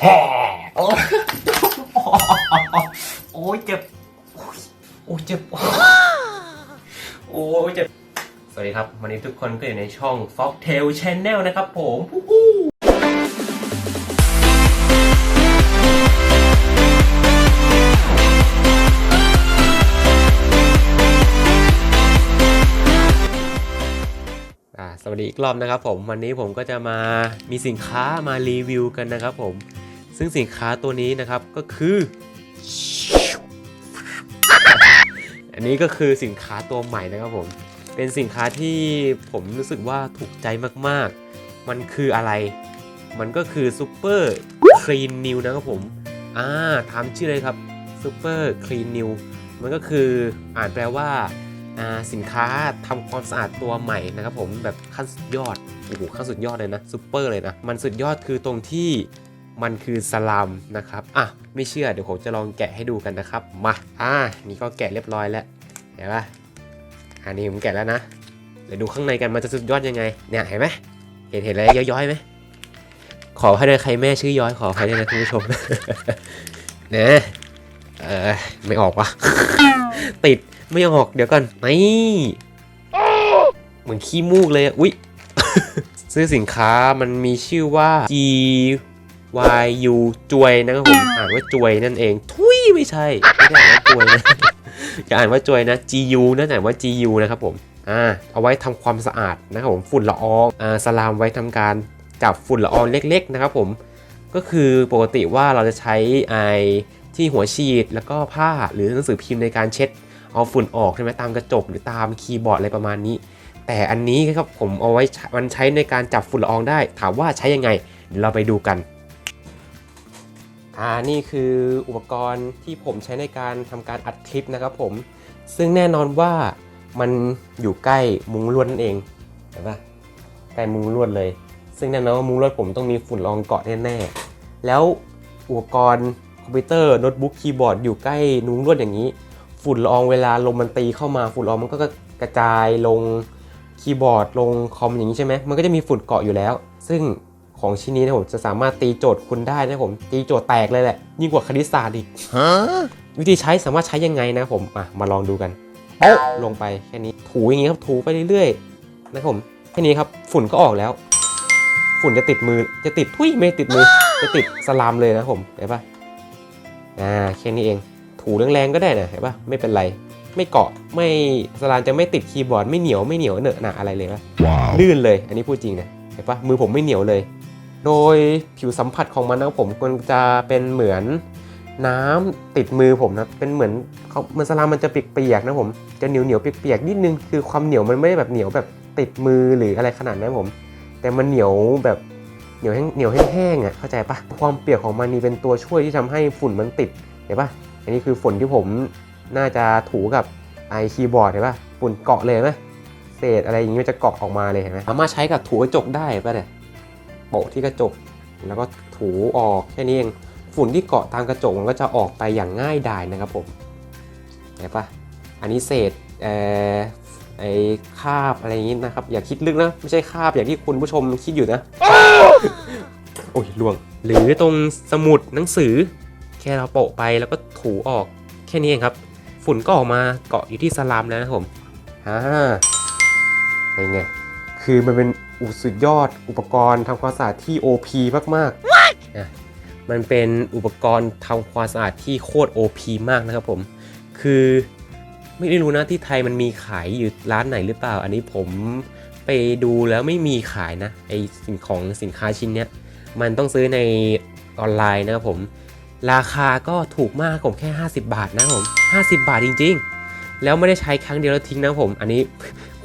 แฮ่โอ้ยโอ้ยเจ็บ โอ้ยเจ็บ โอ้ยเจ็บ สวัสดีครับ วันนี้ทุกคนก็อยู่ในช่อง Fogtail Channel นะครับผมฮู้ฮู้อ่าสวัสดีอีกรอบนะครับผมวันนี้ผมก็จะมามีสินค้ามารีวิวกันนะครับผม ซึ่งสินค้าตัวนี้นะครับก็คือ อันนี้ก็คือสินค้าตัวใหม่นะครับผม เป็นสินค้าที่ผมรู้สึกว่าถูกใจมากๆ มันคืออะไร มันก็คือ Super Clean New นะครับผมอ่าถามชื่อเลยครับ Super Clean New มันก็คืออ่านแปลว่าสินค้าทำความสะอาดตัวใหม่นะครับผมแบบขั้นสุดยอดโอ้โหขั้นสุดยอดเลยนะซูเปอร์เลยนะ มันสุดยอดคือตรงที่ มันคือสลามนะครับ อะ ไม่เชื่อเดี๋ยวผมจะลองแกะให้ดูกันนะครับ มา อ่า นี่ก็แกะเรียบร้อยแล้วเห็นปะอันนี้ผมแกะแล้วนะ เดี๋ยวดูข้างในกันมันจะสุดยอดยังไง เนี่ยเห็นไหมเห็นเห็นอะไรย้อยๆไหม ขอให้เลยใครแม่ชื่อย้อยขอให้ด้วยนะคุณผู้ชมนะเออไม่ออกวะติดไม่ออกเดี๋ยวก่อนนี่เหมือนขี้มูกเลยอะอุ๊ยซื้อสินค้ามันมีชื่อว่า G Y U จวยนะครับผมอ่านว่าจวยนั่นเอง ทุยไม่ใช่ไม่ได้อ่านว่าจวยนะจะอ่านว่าจวยนะ G U นั่นอ่านว่า G U นะครับผมอ่าเอาไว้ทำความสะอาดนะครับผมฝุ่นละอองอ่าสลามไว้ทำการจับฝุ่นละอองเล็ก ๆ นะครับผมก็คือปกติว่าเราจะใช้ไอที่หัวฉีดแล้วก็ผ้าหรือหนังสือพิมพ์ในการเช็ด เอาฝุ่นออกใช่ไหมตามกระจกหรือตามคีย์บอร์ดอะไรประมาณนี้ แต่อันนี้ครับผมเอาไว้ใช้มันใช้ในการจับฝุ่นละอองได้ ถามว่าใช้ยังไงเดี๋ยวเราไปดูกัน อ่านี่คืออุปกรณ์ที่ผมใช้ในการทำการอัดคลิปนะครับผม ซึ่งแน่นอนว่ามันอยู่ใกล้มุ้งลวดนั่นเองเห็นปะใกล้มุ้งลวดเลย ซึ่งแน่นอนว่ามุ้งลวดผมต้องมีฝุ่นละอองเกาะแน่ๆแล้วอุปกรณ์คอมพิวเตอร์โน้ตบุ๊กคีย์บอร์ดอยู่ใกล้มุ้งลวดอย่างนี้ ฝุ่นละอองเวลาลมมันตีเข้ามาฝุ่นละอองมันก็กระจายลงคีย์บอร์ดลงคอมอย่างนี้ใช่ไหมมันก็จะมีฝุ่นเกาะอยู่แล้ว ซึ่ง ของชิ้นนี้นะผมจะสามารถตีโจทย์คุณได้นะผมตีโจทย์แตกเลยแหละ ยิ่งกว่าคณิตศาสตร์อีกวิธีใช้สามารถใช้ยังไงนะผมอะมาลองดูกันโอ้ลงไปแค่นี้ถูอย่างงี้ครับถูไปเรื่อยๆนะครับผมแค่นี้ครับฝุ่นก็ออกแล้ว ฝุ่นจะติดมือจะติดทุยไม่ติดมือ จะติดสลามเลยนะผมเห็นปะอ่าแค่นี้เอง ถูแรงๆก็ได้นะเห็นปะไม่เป็นไรไม่เกาะไม่สลามจะไม่ติดคีย์บอร์ดไม่เหนียวไม่เหนียวเหนอะหนะอะไรเลยปะ Wow. ลื่นเลย อันนี้พูดจริงนะเห็นปะมือผมไม่เหนียวเลย โดยผิวสัมผัสของมันนะผมมันจะเป็นเหมือนน้ำติดมือผมนะเป็นเหมือนเขาเหมันสลามมันจะเปียกๆนะผมจะเหนียวเหนียวเปียกๆนิดนึงคือความเหนียวมันไม่ได้แบบเหนียวแบบติดมือหรืออะไรขนาดนั้นผม แต่มันเหนียวแบบเหนียวแห้งเหนียวแห้งๆอะเข้าใจปะความเปียกของมันนี่เป็นตัวช่วยที่ทำให้ฝุ่นมันติดเห็นปะอันนี้คือฝุ่นที่ผมน่าจะถูกับไอคีย์บอร์ดเห็นปะฝุ่นเกาะเลยไหมเศษอะไรอย่างนี้มันจะเกาะออกมาเลยเห็นไหมสามารถใช้กับถูกระจกได้ป่ะเนี่ย โปะที่กระจก แล้วก็ถูออกแค่นี้เองฝุ่นที่เกาะตามกระจกมันก็จะออกไปอย่างง่ายดายนะครับผมเห็นปะอันนี้เศษเอ่อไอ้คราบอะไรอย่างนี้นะครับ อย่าคิดลึกนะ ไม่ใช่คราบอย่างที่คุณผู้ชมคิดอยู่นะ โอ้ยล่วง หรือตรงสมุดหนังสือ แค่เราโปะไปแล้วก็ถูออกแค่นี้เองครับ ฝุ่นก็ออกมาเกาะอยู่ที่สลามแล้วนะครับผมอ่าเป็นไง คือมันเป็นอุสุดยอดอุปกรณ์ทำความสะอาดที่ OP มากๆนะมันเป็นอุปกรณ์ทำความสะอาดที่โคตร OP มากนะครับผม คือไม่ได้รู้นะที่ไทยมันมีขายอยู่ร้านไหนหรือเปล่า อันนี้ผมไปดูแล้วไม่มีขายนะไอสิ่งของสินค้าชิ้นเนี้ยมันต้องซื้อในออนไลน์นะครับผม ราคาก็ถูกมากผมแค่ 50 บาทนะครับผม 50 บาทจริง ๆ แล้วไม่ได้ใช้ครั้งเดียวแล้วทิ้งนะครับผม อันนี้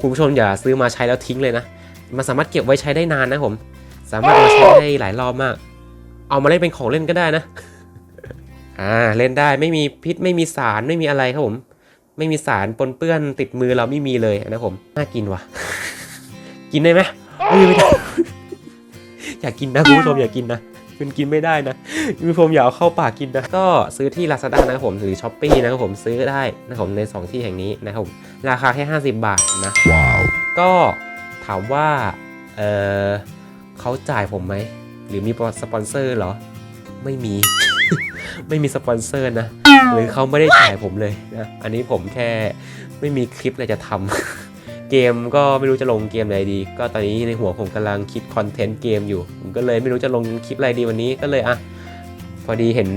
คุณผู้ชมอย่าซื้อมาใช้แล้วทิ้งเลยนะ มันสามารถเก็บไว้ใช้ได้นานนะผม สามารถเอามาใช้ได้หลายรอบมาก เอามาเล่นเป็นของเล่นก็ได้นะ อ่าเล่นได้ไม่มีพิษไม่มีสารไม่มีอะไรครับผม ไม่มีสารปนเปื้อนติดมือเราไม่มีเลยนะผมน่ากินว่ะ กินได้ไหมเอ้ยไม่ได้อยากกินนะคุณผู้ชมอยากกินนะ คุณกินไม่ได้นะคุณผู้ชมอย่าเอาเข้าปากกินนะ ก็ซื้อที่ Lazada นะครับผมหรือ s h อ p e e นะครับผมซื้อได้นะครับผมใน 2 ที่แห่งนี้นะครับผมราคาแค่ 50 บาทนะ Wow. ก็ถามว่าเออเขาจ่ายผมไหม หรือมีสปอนเซอร์เหรอ ไม่มี ไม่มีสปอนเซอร์นะ หรือเขาไม่ได้ถ่ายผมเลยนะ อันนี้ผมแค่ไม่มีคลิปอะไรจะทำ เกมก็ไม่รู้จะลงเกมอะไรดี ก็ตอนนี้ในหัวผมกำลังคิดคอนเทนต์เกมอยู่ผมก็เลยไม่รู้จะลงคลิปอะไรดีวันนี้ก็เลยอะพอดีเห็น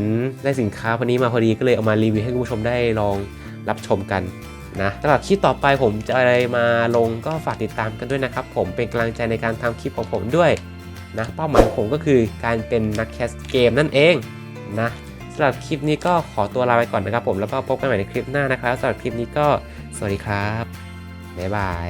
ได้สินค้าพวกนี้มาพอดีก็เลยเอามารีวิวให้คุณผู้ชมได้ลองรับชมกันนะสำหรับคลิปต่อไปผมจะอะไรมาลงก็ฝากติดตามกันด้วยนะครับ ผมเป็นกำลังใจในการทำคลิปของผมด้วยนะเป้าหมายผมก็คือการเป็นนักแคสเกมนั่นเองนะสำหรับคลิปนี้ก็ขอตัวลาไปก่อนนะครับผมแล้วก็พบกันใหม่ในคลิปหน้านะครับสำหรับคลิปนี้ก็สวัสดีครับ บ๊ายบาย